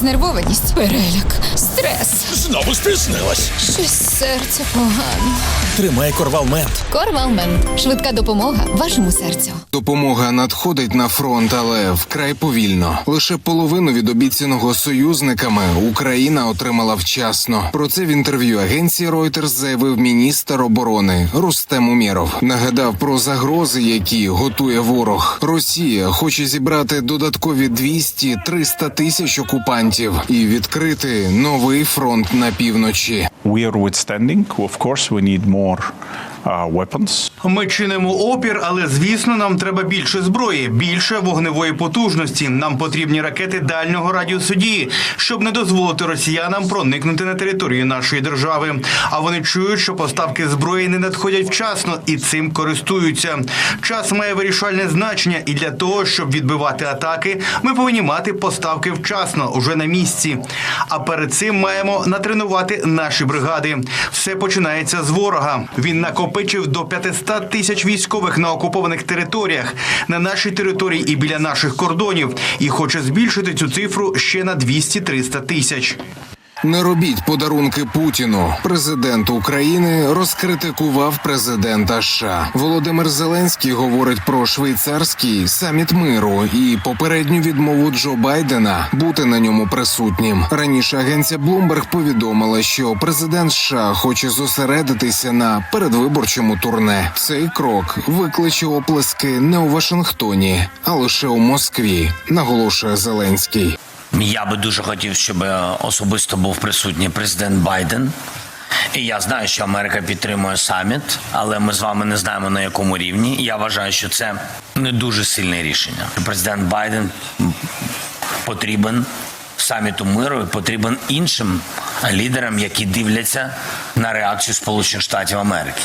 Знервованість, переляк, стрес. Знову спізнилась. Щось серце погано. Тримай корвал мент. Корвалмен. Швидка допомога вашому серцю. Допомога надходить на фронт, але вкрай повільно. Лише половину від обіцяного союзниками Україна отримала вчасно. Про це в інтерв'ю агенції Reuters заявив міністр оборони Рустем Умєров. Нагадав про загрози, які готує ворог. Росія хоче зібрати додаткові 200-300 тисяч окупантів і відкрити новий фронт на півночі. We are withstanding. Of course, we need more uh. Ми чинимо опір, але звісно, нам треба більше зброї, більше вогневої потужності. Нам потрібні ракети дальнього радіусу дії, щоб не дозволити росіянам проникнути на територію нашої держави. А вони чують, що поставки зброї не надходять вчасно і цим користуються. Час має вирішальне значення, і для того, щоб відбивати атаки, ми повинні мати поставки вчасно, уже на місці. А перед цим маємо натренувати наші бригади. Все починається з ворога. Він накопичив до 500 тисяч військових на окупованих територіях, на нашій території і біля наших кордонів, і хоче збільшити цю цифру ще на 200-300 тисяч. Не робіть подарунки Путіну. Президент України розкритикував президента США. Володимир Зеленський говорить про швейцарський саміт миру і попередню відмову Джо Байдена бути на ньому присутнім. Раніше агенція Bloomberg повідомила, що президент США хоче зосередитися на передвиборчому турне. Цей крок викличе оплески не у Вашингтоні, а лише у Москві, наголошує Зеленський. Я би дуже хотів, щоб е, особисто був присутній президент Байден. І я знаю, що Америка підтримує саміт, але ми з вами не знаємо на якому рівні. Я вважаю, що це не дуже сильне рішення. Президент Байден потрібен саміту миру, і потрібен іншим лідерам, які дивляться на реакцію Сполучених Штатів Америки.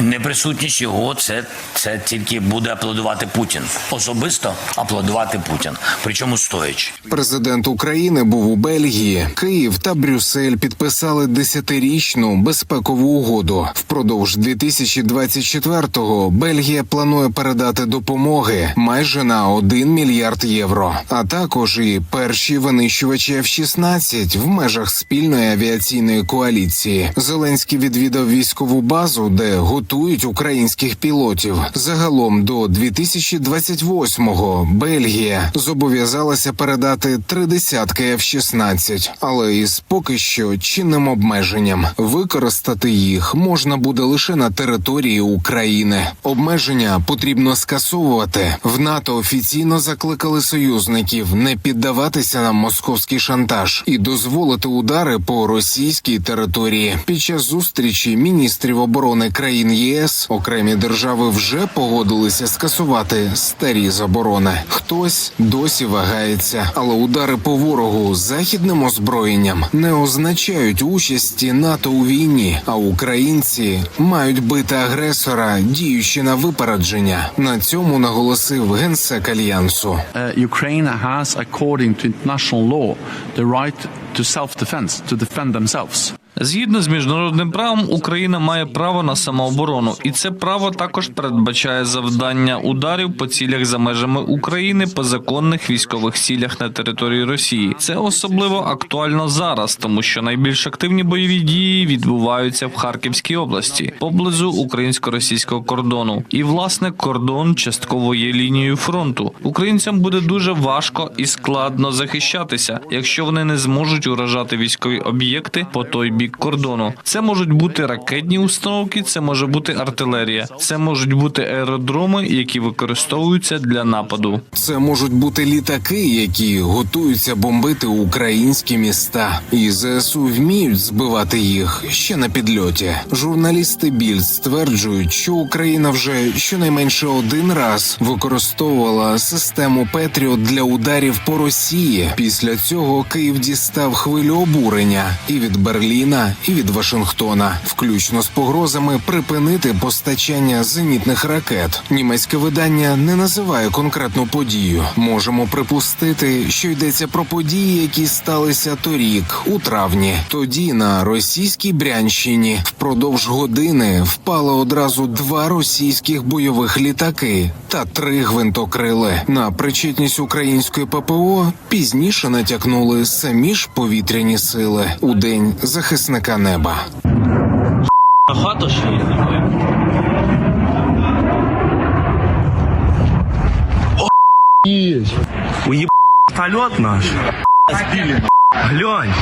Неприсутність його це, це тільки буде аплодувати Путін. Особисто аплодувати Путін, причому стоячи. Президент України був у Бельгії. Київ та Брюссель підписали десятирічну безпекову угоду. Впродовж 2024-го Бельгія планує передати допомоги майже на 1 мільярд євро, а також і перші винищувачі F-16 в межах спільної авіаційної коаліції. Зеленський відвідав військову базу, де готують українських пілотів. Загалом до 2028-го Бельгія зобов'язалася передати три десятки F-16, але із поки що чинним обмеженням використати їх можна буде лише на території України. Обмеження потрібно скасовувати. В НАТО офіційно закликали союзників не піддаватися на московський шантаж і дозволити удари по російській території. Під час зустрічі міністрів оборони країн ЄС окремі держави вже погодилися скасувати старі заборони. Хтось досі вагається, але удари по ворогу західним озброєнням не означають участі НАТО у війні, а українці мають бити агресора, діючи на випередження. На цьому наголосив генсек альянсу. uh, Ukraine has, according to international law, the right to self-defense, to defend themselves. Згідно з міжнародним правом, Україна має право на самооборону, і це право також передбачає завдання ударів по цілях за межами України по законних військових цілях на території Росії. Це особливо актуально зараз, тому що найбільш активні бойові дії відбуваються в Харківській області поблизу українсько-російського кордону. І власне кордон частково є лінією фронту. Українцям буде дуже важко і складно захищатися, якщо вони не зможуть уражати військові об'єкти по той бік кордону. Це можуть бути ракетні установки, це може бути артилерія, це можуть бути аеродроми, які використовуються для нападу. Це можуть бути літаки, які готуються бомбити українські міста, і ЗСУ вміють збивати їх ще на підльоті. Журналісти Більд стверджують, що Україна вже щонайменше один раз використовувала систему Петріот для ударів по Росії. Після цього Київ дістав хвилю обурення і від Берліна. Берліна і від Вашингтона, включно з погрозами припинити постачання зенітних ракет. Німецьке видання не називає конкретну подію. Можемо припустити, що йдеться про події, які сталися торік, у травні. Тоді на російській Брянщині впродовж години впало одразу два російських бойових літаки та три гвинтокрили. На причетність української ППО пізніше натякнули самі ж повітряні сили у день Чесника неба. А хата Уеб... вертолет наш. Глянь.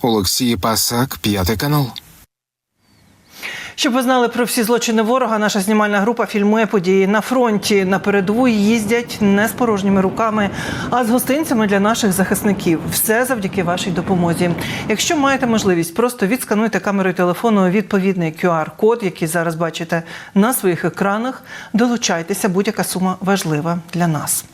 Олексій Пасак, п'ятий канал. Щоб ви знали про всі злочини ворога, наша знімальна група фільмує події на фронті. На передову їздять не з порожніми руками, а з гостинцями для наших захисників. Все завдяки вашій допомозі. Якщо маєте можливість, просто відскануйте камерою телефону відповідний QR-код, який зараз бачите на своїх екранах. Долучайтеся, будь-яка сума важлива для нас.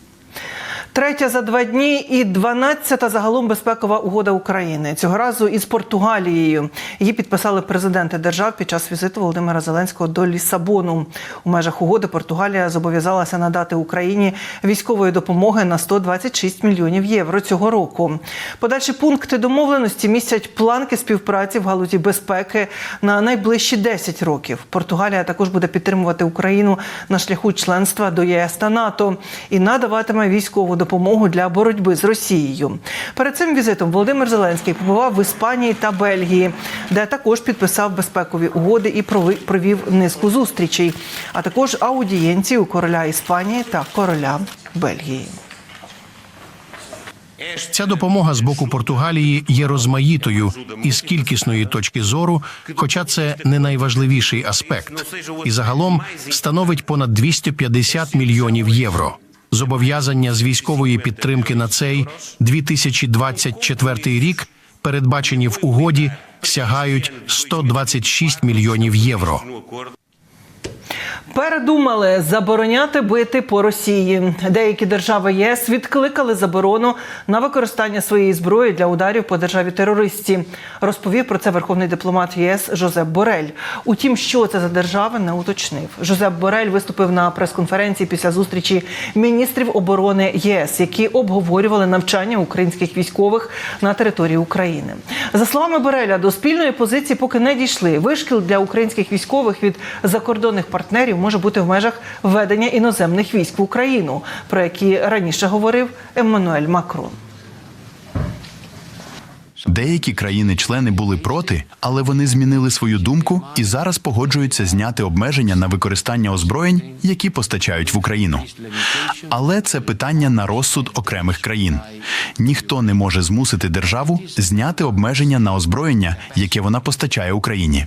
Третя за два дні і дванадцята загалом безпекова угода України. Цього разу із Португалією. Її підписали президенти держав під час візиту Володимира Зеленського до Лісабону. У межах угоди Португалія зобов'язалася надати Україні військової допомоги на 126 мільйонів євро цього року. Подальші пункти домовленості містять планки співпраці в галузі безпеки на найближчі 10 років. Португалія також буде підтримувати Україну на шляху членства до ЄС та НАТО і надаватиме військову для боротьби з Росією. Перед цим візитом Володимир Зеленський побував в Іспанії та Бельгії, де також підписав безпекові угоди і провів низку зустрічей, а також аудієнції у короля Іспанії та короля Бельгії. Ця допомога з боку Португалії є розмаїтою із кількісної точки зору, хоча це не найважливіший аспект, і загалом становить понад 250 мільйонів євро. Зобов'язання з військової підтримки на цей 2024 рік, передбачені в угоді, сягають 126 мільйонів євро. Передумали забороняти бити по Росії. Деякі держави ЄС відкликали заборону на використання своєї зброї для ударів по державі терористі. Розповів про це верховний дипломат ЄС Жозеп Борель. Утім, що це за держава, не уточнив. Жозеп Борель виступив на прес-конференції після зустрічі міністрів оборони ЄС, які обговорювали навчання українських військових на території України. За словами Бореля, до спільної позиції поки не дійшли. Вишкіл для українських військових від закордонних партнерів може бути в межах введення іноземних військ в Україну, про які раніше говорив Еммануель Макрон. Деякі країни-члени були проти, але вони змінили свою думку і зараз погоджуються зняти обмеження на використання озброєнь, які постачають в Україну. Але це питання на розсуд окремих країн. Ніхто не може змусити державу зняти обмеження на озброєння, яке вона постачає Україні.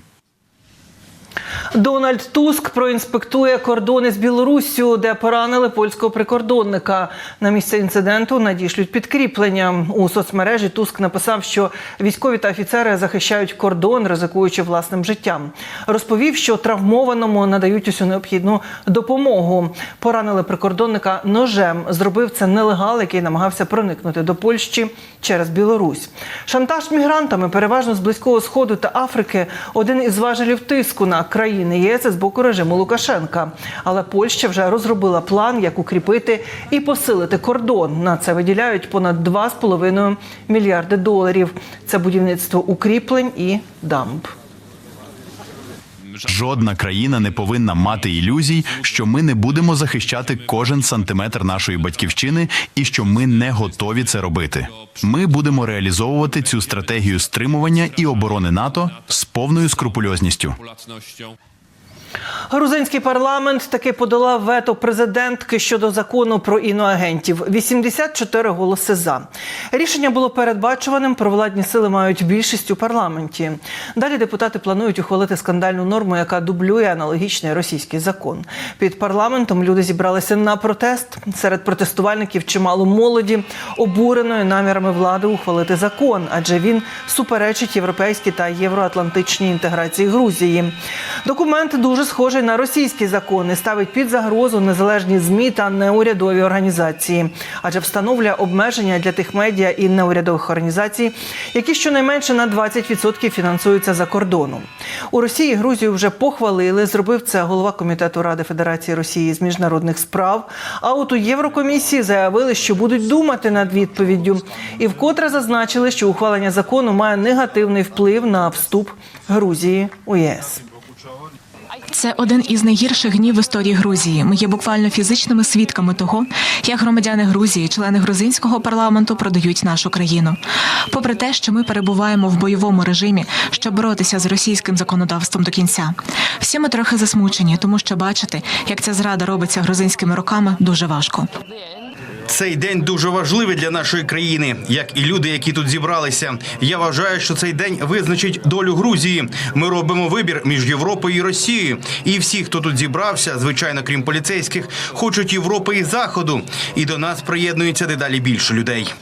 Дональд Туск проінспектує кордони з Білоруссю, де поранили польського прикордонника. На місце інциденту надішлють підкріплення. У соцмережі Туск написав, що військові та офіцери захищають кордон, ризикуючи власним життям. Розповів, що травмованому надають усю необхідну допомогу. Поранили прикордонника ножем. Зробив це нелегал, який намагався проникнути до Польщі через Білорусь. Шантаж мігрантами, переважно з близького сходу та Африки, один із важелів тиску на країни ЄС з боку режиму Лукашенка. Але Польща вже розробила план, як укріпити і посилити кордон. На це виділяють понад 2,5 мільярди доларів. Це будівництво укріплень і дамб. Жодна країна не повинна мати ілюзій, що ми не будемо захищати кожен сантиметр нашої батьківщини і що ми не готові це робити. Ми будемо реалізовувати цю стратегію стримування і оборони НАТО з повною скрупульозністю. Грузинський парламент таки подолав вето президентки щодо закону про іноагентів. 84 голоси за. Рішення було передбачуваним. Провладні сили мають більшість у парламенті. Далі депутати планують ухвалити скандальну норму, яка дублює аналогічний російський закон. Під парламентом люди зібралися на протест. Серед протестувальників чимало молоді, обуреної намірами влади ухвалити закон, адже він суперечить європейській та євроатлантичній інтеграції Грузії. Документ дуже схожий на російські закони, ставить під загрозу незалежні змі та неурядові організації, адже встановлює обмеження для тих медіа і неурядових організацій, які щонайменше на 20% фінансуються за кордоном. У Росії Грузію вже похвалили. Зробив це голова комітету Ради Федерації Росії з міжнародних справ. А от у Єврокомісії заявили, що будуть думати над відповіддю, і вкотре зазначили, що ухвалення закону має негативний вплив на вступ Грузії у ЄС. Це один із найгірших днів в історії Грузії. Ми є буквально фізичними свідками того, як громадяни Грузії, члени грузинського парламенту, продають нашу країну. Попри те, що ми перебуваємо в бойовому режимі, щоб боротися з російським законодавством до кінця. Всі ми трохи засмучені, тому що бачити, як ця зрада робиться грузинськими руками, дуже важко. Цей день дуже важливий для нашої країни, як і люди, які тут зібралися. Я вважаю, що цей день визначить долю Грузії. Ми робимо вибір між Європою і Росією. І всі, хто тут зібрався, звичайно, крім поліцейських, хочуть Європи і Заходу. І до нас приєднується дедалі більше людей.